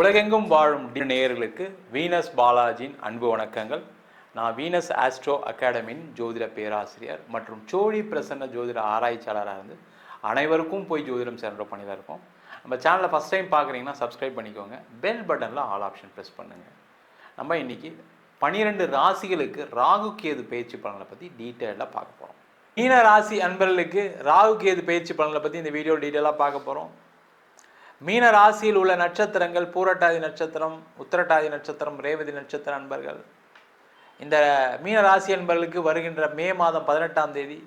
உலகெங்கும் வாழும் நேயர்களுக்கு வீனஸ் பாலாஜியின் அன்பு வணக்கங்கள். நான் வீனஸ் ஆஸ்ட்ரோ அகாடமியின் ஜோதிட பேராசிரியர் மற்றும் சோழி பிரசன்ன ஜோதிட ஆராய்ச்சியாளராக இருந்து அனைவருக்கும் போய் ஜோதிடம் சேர்ந்த பண்ணிதான் இருக்கோம். நம்ம சேனலை ஃபஸ்ட் டைம் பார்க்குறீங்கன்னா சப்ஸ்கிரைப் பண்ணிக்கோங்க. பெல் பட்டனில் ஆல் ஆப்ஷன் ப்ரெஸ் பண்ணுங்கள் நம்ம இன்னைக்கு பன்னிரெண்டு ராசிகளுக்கு ராகு கேது பயிற்சி பலன்களை பற்றி டீட்டெயிலாக பார்க்க போகிறோம் மீன ராசி அன்பர்களுக்கு ராகு கேது பயிற்சி பலன்களை பற்றி இந்த வீடியோ டீட்டெயிலாக பார்க்க போகிறோம் மீன ராசியில் உள்ள நட்சத்திரங்கள் பூரட்டாதி நட்சத்திரம் உத்திரட்டாதி நட்சத்திரம் ரேவதி நட்சத்திர அன்பர்கள். இந்த மீன ராசி அன்பர்களுக்கு வருகின்ற மே மாதம் பதினெட்டாம் தேதி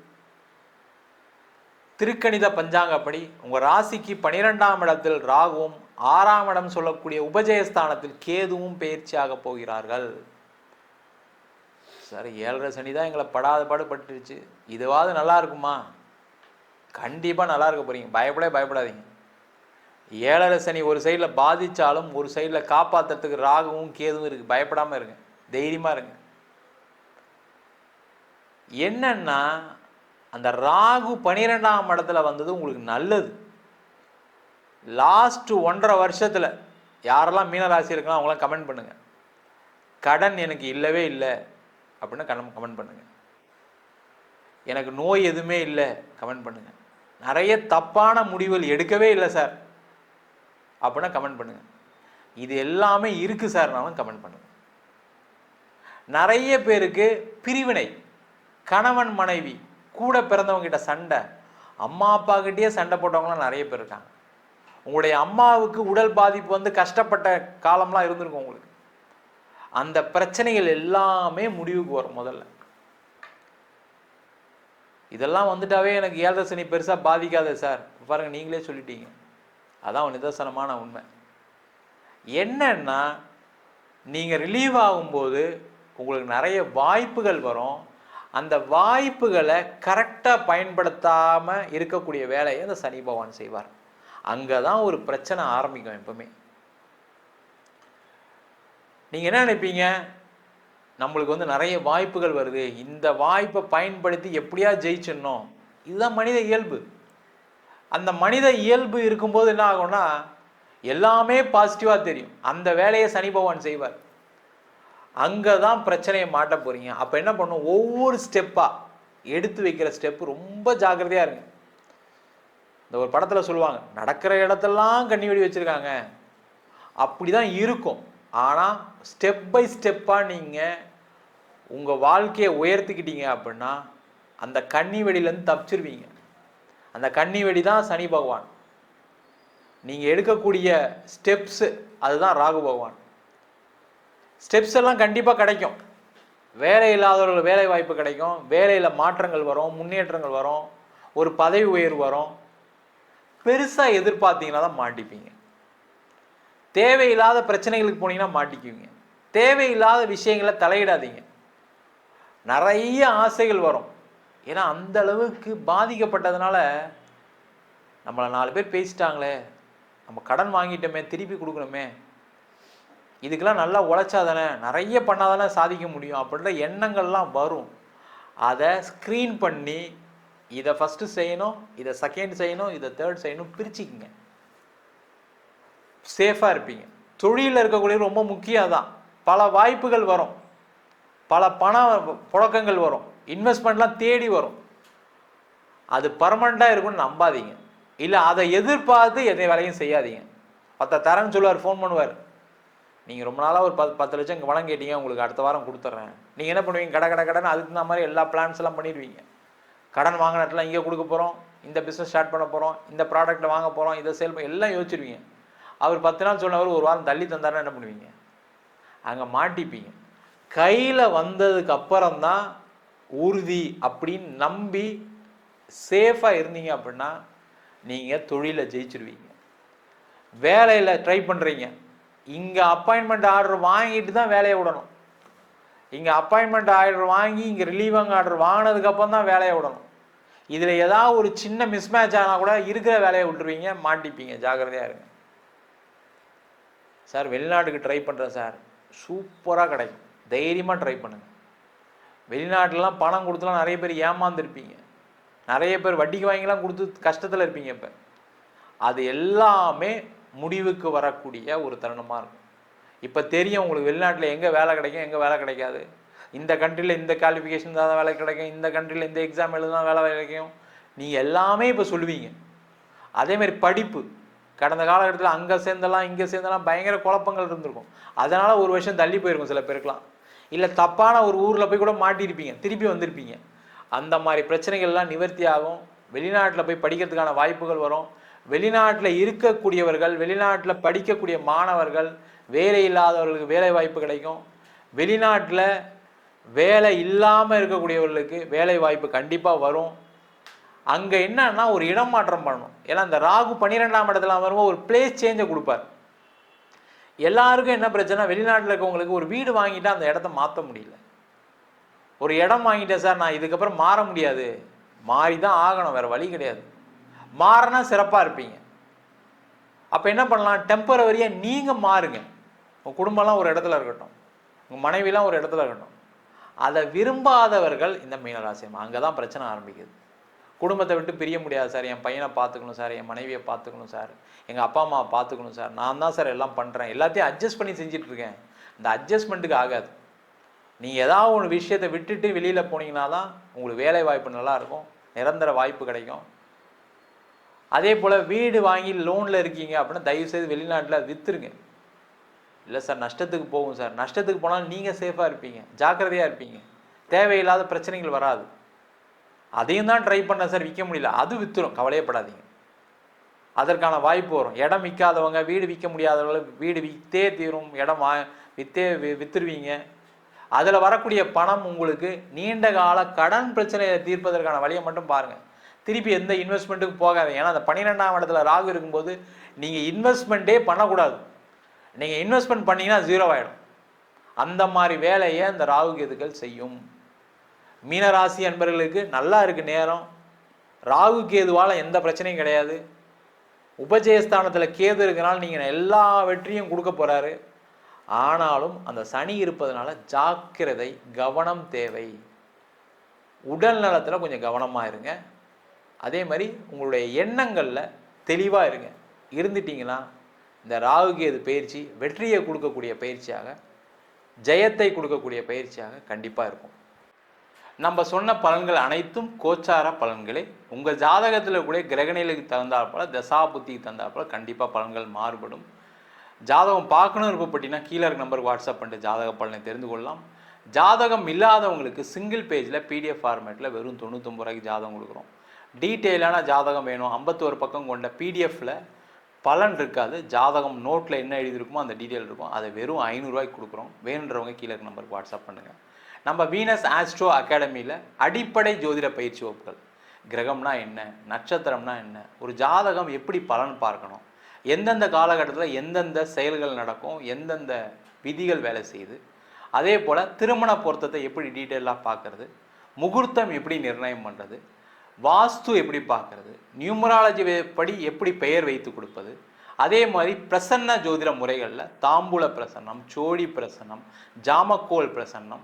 திருக்கணித பஞ்சாங்கப்படி உங்கள் ராசிக்கு பனிரெண்டாம் இடத்தில் ராகுவும் ஆறாம் இடம் சொல்லக்கூடிய உபஜயஸ்தானத்தில் கேதுவும் பயிற்சியாக போகிறார்கள். சார் ஏழரை சனி தான் எங்களை படாத பாடு பட்டுருச்சு. இதுவாவது நல்லா இருக்குமா? கண்டிப்பாக நல்லா இருக்க போறீங்க. பயப்படவே பயப்படாதீங்க. ஏழரை சனி ஒரு சைடில் பாதித்தாலும் ஒரு சைடில் காப்பாற்றுறதுக்கு ராகவும் கேதுவும் இருக்குது பயப்படாமல் இருங்க. தைரியமாக இருங்க. என்னன்னா அந்த ராகு பனிரெண்டாம் இடத்துல வந்தது உங்களுக்கு நல்லது. லாஸ்ட்டு ஒன்றரை வருஷத்தில் யாரெல்லாம் மீனராசி இருக்கலாம் அவங்களாம் கமெண்ட் பண்ணுங்கள் கடன் எனக்கு இல்லவே இல்லை அப்படின்னு கடன் கமெண்ட் பண்ணுங்கள் எனக்கு நோய் எதுவுமே இல்லை கமெண்ட் பண்ணுங்கள் நிறைய தப்பான முடிவுகள் எடுக்கவே இல்லை சார் அப்படின்னா கமெண்ட் பண்ணுங்கள் இது எல்லாமே இருக்குது சார்னாலும் கமெண்ட் பண்ணுங்கள் நிறைய பேருக்கு பிரிவினை கணவன் மனைவி கூட பிறந்தவங்ககிட்ட சண்டை அம்மா அப்பாக்கிட்டேயே சண்டை போட்டவங்களாம் நிறைய பேர் இருக்காங்க. உங்களுடைய அம்மாவுக்கு உடல் பாதிப்பு வந்து கஷ்டப்பட்ட காலம்லாம் இருந்திருக்கும் உங்களுக்கு. அந்த பிரச்சனைகள் எல்லாமே முடிவுக்கு வரும் முதல்ல. இதெல்லாம் வந்துட்டாவே எனக்கு ஏழரை சனி பெருசாக பாதிக்காது சார் பாருங்கள் நீங்களே சொல்லிட்டீங்க. அதான் நிதர்சனமான உண்மை. என்னன்னா நீங்கள் ரிலீவ் ஆகும்போது உங்களுக்கு நிறைய வாய்ப்புகள் வரும். அந்த வாய்ப்புகளை கரெக்டாக பயன்படுத்தாமல் இருக்கக்கூடிய வேலையை அந்த சனி பகவான் செய்வார். அங்கே தான் ஒரு பிரச்சனை ஆரம்பிக்கும் எப்பவுமே. நீங்கள் என்ன நினைப்பீங்க? நம்மளுக்கு வந்து நிறைய வாய்ப்புகள் வருது. இந்த வாய்ப்பை பயன்படுத்தி எப்படியா ஜெயிச்சிடணும். இதுதான் மனித இயல்பு. அந்த மனித இயல்பு இருக்கும்போது என்ன ஆகும்னா எல்லாமே பாசிட்டிவாக தெரியும். அந்த வேலையை சனி பகவான் செய்வார். அங்கே தான் பிரச்சனையை மாட்ட போகிறீங்க அப்போ என்ன பண்ணும்? ஒவ்வொரு ஸ்டெப்பாக எடுத்து வைக்கிற ஸ்டெப்பு ரொம்ப ஜாக்கிரதையாக இருங்க. இந்த ஒரு படத்தில் சொல்லுவாங்க நடக்கிற இடத்தெல்லாம் கண்ணி வெடி வச்சுருக்காங்க. அப்படி தான் இருக்கும். ஆனால் ஸ்டெப் பை ஸ்டெப்பாக நீங்கள் உங்கள் வாழ்க்கையை உயர்த்திக்கிட்டீங்க அப்படின்னா அந்த கன்னி வெடியிலேருந்து தப்பிச்சிருவீங்க. அந்த கன்னி வெடி தான் சனி பகவான். நீங்கள் எடுக்கக்கூடிய ஸ்டெப்ஸு அதுதான் ராகு பகவான். ஸ்டெப்ஸ் எல்லாம் கண்டிப்பாக கிடைக்கும். வேலை இல்லாதவர்கள் வேலை வாய்ப்பு கிடைக்கும். வேலையில் மாற்றங்கள் வரும் முன்னேற்றங்கள் வரும் ஒரு பதவி உயர்வு வரும். பெருசாக எதிர்பார்த்தீங்கன்னா தான் மாட்டிப்பீங்க. தேவையில்லாத பிரச்சனைகளுக்கு போனீங்கன்னா மாட்டிக்குவீங்க. தேவையில்லாத விஷயங்களை தலையிடாதீங்க. நிறைய ஆசைகள் வரும். ஏன்னா அந்த அளவுக்கு பாதிக்கப்பட்டதுனால நம்மளை நாலு பேர் பேசிட்டாங்களே நம்ம கடன் வாங்கிட்டோமே திருப்பி கொடுக்கணுமே. இதுக்கெல்லாம் நல்லா உழைச்சா தானே நிறைய பண்ணாதானே சாதிக்க முடியும் அப்படின்ற எண்ணங்கள்லாம் வரும். அதை ஸ்க்ரீன் பண்ணி இதை ஃபஸ்ட்டு செய்யணும் இதை செகண்ட் செய்யணும் இதை தேர்ட் செய்யணும் பிரிச்சுக்குங்க. சேஃபாக இருப்பீங்க. தொழிலில் இருக்கக்கூடிய ரொம்ப முக்கியம் தான் பல வாய்ப்புகள் வரும். பல பண புழக்கங்கள் வரும். இன்வெஸ்ட்மெண்ட்லாம் தேடி வரும். அது பர்மனெண்ட்டாக இருக்கும்னு நம்பாதீங்க. இல்லை அதை எதிர்பார்த்து எந்த வேலையும் செய்யாதீங்க. பத்த தரேன்னு சொல்லுவார் ஃபோன் பண்ணுவார். நீங்கள் ரொம்ப நாளாக ஒரு பத்து பத்து லட்சம் வளம் கேட்டீங்க உங்களுக்கு அடுத்த வாரம் கொடுத்துட்றேன் நீங்கள் என்ன பண்ணுவீங்க? கடை கடை கடன் அதுக்கு தகுந்த மாதிரி எல்லா பிளான்ஸ் எல்லாம் பண்ணிடுவீங்க. கடன் வாங்கினதுலாம் இங்கே கொடுக்க போகிறோம் இந்த பிஸ்னஸ் ஸ்டார்ட் பண்ண போகிறோம் இந்த ப்ராடக்ட்டை வாங்க போகிறோம் இதை சேல் எல்லாம் யோசிச்சிருவீங்க. அவர் பத்து நாள் சொன்னவர் ஒரு வாரம் தள்ளி தந்தாருன்னா என்ன பண்ணுவீங்க? அங்கே மாட்டிப்பீங்க. கையில் வந்ததுக்கு அப்புறம் தான் உறுதி அப்படின்னு நம்பி சேஃபாக இருந்தீங்க அப்படின்னா நீங்கள் தொழிலை ஜெயிச்சிருவீங்க. வேலையில் ட்ரை பண்ணுறீங்க இங்கே அப்பாயின்மெண்ட் ஆர்டர் வாங்கிட்டு தான் வேலையை விடணும். இங்கே அப்பாயின்மெண்ட் ஆர்டர் வாங்கி இங்கே ரிலீவாங்க ஆர்டர் வாங்கினதுக்கப்புறம் தான் வேலையை விடணும். இதில் ஏதாவது ஒரு சின்ன மிஸ்மேட்ச் ஆனால் கூட இருக்கிற வேலையை விட்டுருவீங்க மாட்டிப்பீங்க. ஜாக்கிரதையாக இருங்க. சார் வெளிநாட்டுக்கு ட்ரை பண்ணுறேன் சார். சூப்பராக கிடைக்கும். தைரியமாக ட்ரை பண்ணுங்கள் வெளிநாட்டிலலாம் பணம் கொடுத்துலாம் நிறைய பேர் ஏமாந்துருப்பீங்க. நிறைய பேர் வட்டிக்கு வாங்கிலாம் கொடுத்து கஷ்டத்தில் இருப்பீங்க இப்போ. அது எல்லாமே முடிவுக்கு வரக்கூடிய ஒரு தருணமாக இருக்கும். இப்போ தெரியும் உங்களுக்கு வெளிநாட்டில் எங்கே வேலை கிடைக்கும் எங்கே வேலை கிடைக்காது. இந்த கண்ட்ரியில் இந்த குவாலிஃபிகேஷன் தான் வேலை கிடைக்கும் இந்த கண்ட்ரியில் இந்த எக்ஸாம் எழுதுனா வேலை கிடைக்கும். நீங்கள் எல்லாமே இப்போ சொல்லுவீங்க. அதேமாதிரி படிப்பு. கடந்த காலகட்டத்தில் அங்கே சேர்ந்தெல்லாம் இங்கே சேர்ந்தெல்லாம் பயங்கர குழப்பங்கள் இருந்திருக்கும். அதனால் ஒரு வருஷம் தள்ளி போயிருக்கும் சில பேருக்குலாம் இல்லை தப்பான ஒரு ஊரில் போய் கூட மாட்டியிருப்பீங்க திருப்பி வந்திருப்பீங்க. அந்த மாதிரி பிரச்சனைகள்லாம் நிவர்த்தி ஆகும். வெளிநாட்டில் போய் படிக்கிறதுக்கான வாய்ப்புகள் வரும். வெளிநாட்டில் இருக்கக்கூடியவர்கள் வெளிநாட்டில் படிக்கக்கூடிய மாணவர்கள் வேலை இல்லாதவர்களுக்கு வேலை வாய்ப்பு கிடைக்கும். வெளிநாட்டில் வேலை இல்லாமல் இருக்கக்கூடியவர்களுக்கு வேலை வாய்ப்பு கண்டிப்பாக வரும். அங்கே என்னன்னா ஒரு இடம் மாற்றம் பண்ணணும். ஏன்னா அந்த ராகு பன்னிரெண்டாம் இடத்துல வரும்போது ஒரு பிளேஸ் சேஞ்சை கொடுப்பார். எல்லாருக்கும் என்ன பிரச்சனை? வெளிநாட்டில் இருக்கவங்களுக்கு ஒரு வீடு வாங்கிட்டா அந்த இடத்த மாற்ற முடியல. ஒரு இடம் வாங்கிட்டேன் சார் நான் இதுக்கப்புறம் மாற முடியாது. மாறி தான் ஆகணும் வேறு வழி கிடையாது. மாறினா சிறப்பாக இருப்பீங்க. அப்போ என்ன பண்ணலாம்? டெம்பரவரியாக நீங்கள் மாறுங்க. உங்கள் குடும்பம்லாம் ஒரு இடத்துல இருக்கட்டும். உங்கள் மனைவிலாம் ஒரு இடத்துல இருக்கட்டும். அதை விரும்பாதவர்கள் இந்த மீனராசியம் அங்கே தான் பிரச்சனை ஆரம்பிக்குது. குடும்பத்தை விட்டு பிரிய முடியாது சார். என் பையனை பார்த்துக்கணும் சார். என் மனைவியை பார்த்துக்கணும் சார். எங்கள் அப்பா அம்மாவை பார்த்துக்கணும் சார். நான் தான் சார் எல்லாம் பண்ணுறேன் எல்லாத்தையும் அட்ஜஸ்ட் பண்ணி செஞ்சிட்ருக்கேன் இந்த அட்ஜஸ்ட்மெண்ட்டுக்கு ஆகாது. நீங்கள் ஏதாவது ஒரு விஷயத்தை விட்டுட்டு வெளியில் போனீங்கன்னா தான் உங்களுக்கு வேலை வாய்ப்பு நல்லாயிருக்கும் நிரந்தர வாய்ப்பு கிடைக்கும். அதே போல் வீடு வாங்கி லோனில் இருக்கீங்க அப்படின்னா தயவுசெய்து வெளிநாட்டில் விற்றுருங்க இல்லை சார் நஷ்டத்துக்கு போகும் சார். நஷ்டத்துக்கு போனாலும் நீங்கள் சேஃபாக இருப்பீங்க. ஜாக்கிரதையாக இருப்பீங்க. தேவையில்லாத பிரச்சனைகள் வராது. அதையும் தான் ட்ரை பண்ண சார் விற்க முடியல. அது விற்றுரும் கவலையப்படாதீங்க. அதற்கான வாய்ப்பு வரும். இடம் விற்காதவங்க வீடு விற்க முடியாதவங்க வீடு விற்றே தீரும். இடம் வா விற்றே விற்றுருவீங்க அதில் வரக்கூடிய பணம் உங்களுக்கு நீண்ட கால கடன் பிரச்சனையை தீர்ப்பதற்கான வழியை மட்டும் பாருங்கள் திருப்பி எந்த இன்வெஸ்ட்மெண்ட்டுக்கும் போகாது ஏன்னா அந்த பன்னிரெண்டாம் இடத்துல ராகு இருக்கும்போது நீங்கள் இன்வெஸ்ட்மெண்ட்டே பண்ணக்கூடாது. நீங்கள் இன்வெஸ்ட்மெண்ட் பண்ணிங்கன்னா ஜீரோ ஆகிடும் அந்த மாதிரி வேலையை அந்த ராகு கேதுக்கள் செய்யும். மீனராசி அன்பர்களுக்கு நல்லா இருக்குது நேரம். ராகு கேதுவால் எந்த பிரச்சனையும் கிடையாது. உபஜயஸ்தானத்தில் கேது இருக்கிறனால நீங்கள் எல்லா வெற்றியும் கொடுக்க போகிறாரு ஆனாலும் அந்த சனி இருப்பதனால ஜாக்கிரதை கவனம் தேவை. உடல் நலத்தில் கொஞ்சம் கவனமாக இருங்க. அதே மாதிரி உங்களுடைய எண்ணங்களில் தெளிவாக இருங்க. இருந்துட்டீங்கன்னா இந்த ராகு கேது பயிற்சி வெற்றியை கொடுக்கக்கூடிய பயிற்சியாக ஜெயத்தை கொடுக்கக்கூடிய பயிற்சியாக கண்டிப்பாக இருக்கும். நம்ம சொன்ன பலன்கள் அனைத்தும் கோச்சார பலன்களே. உங்கள் ஜாதகத்தில் கூட கிரகணிகளுக்கு தகுந்தாற்போல் தசா புத்திக்கு தகுந்தாற்போல கண்டிப்பாக பலன்கள் மாறுபடும். ஜாதகம் பார்க்கணும் விருப்பப்பட்டீங்கன்னா கீழே இருக்க நம்பருக்கு வாட்ஸ்அப் பண்ணிட்டு ஜாதக பலனை தெரிந்து கொள்ளலாம். ஜாதகம் இல்லாதவங்களுக்கு சிங்கிள் பேஜில் பிடிஎஃப் ஃபார்மேட்டில் வெறும் தொண்ணூத்தொம்பது ரூபாய்க்கு ஜாதகம் கொடுக்குறோம். டீட்டெயிலான ஜாதகம் வேணும். ஐம்பத்தோரு பக்கம் கொண்ட பிடிஎஃப்பில் பலன் இருக்காது. ஜாதகம் நோட்டில் என்ன எழுதியிருக்குமோ அந்த டீட்டெயில் இருக்கும். அதை வெறும் ஐநூறுரூவாய்க்கு கொடுக்குறோம். வேணுன்றவங்க கீழே இருக்க நம்பருக்கு வாட்ஸ்அப் பண்ணுங்கள் நம்ம வீனஸ் ஆஸ்ட்ரோ அகாடமியில் அடிப்படை ஜோதிட பயிற்சி வகுப்புகள். கிரகம்னா என்ன? நட்சத்திரம்னா என்ன? ஒரு ஜாதகம் எப்படி பலன் பார்க்கணும்? எந்தெந்த காலகட்டத்தில் எந்தெந்த செயல்கள் நடக்கும்? எந்தெந்த விதிகள் வேலை செய்யுது? அதே போல் திருமண பொருத்தத்தை எப்படி டீட்டெயிலாக பார்க்கறது? முகூர்த்தம் எப்படி நிர்ணயம் பண்ணுறது வாஸ்து எப்படி பார்க்கறது? நியூமராலஜி படி எப்படி பெயர் வைத்து கொடுப்பது? அதே மாதிரி பிரசன்ன ஜோதிட முறைகளில் தாம்பூல பிரசன்னம் சோழி பிரசன்னம் ஜாமக்கோல் பிரசன்னம்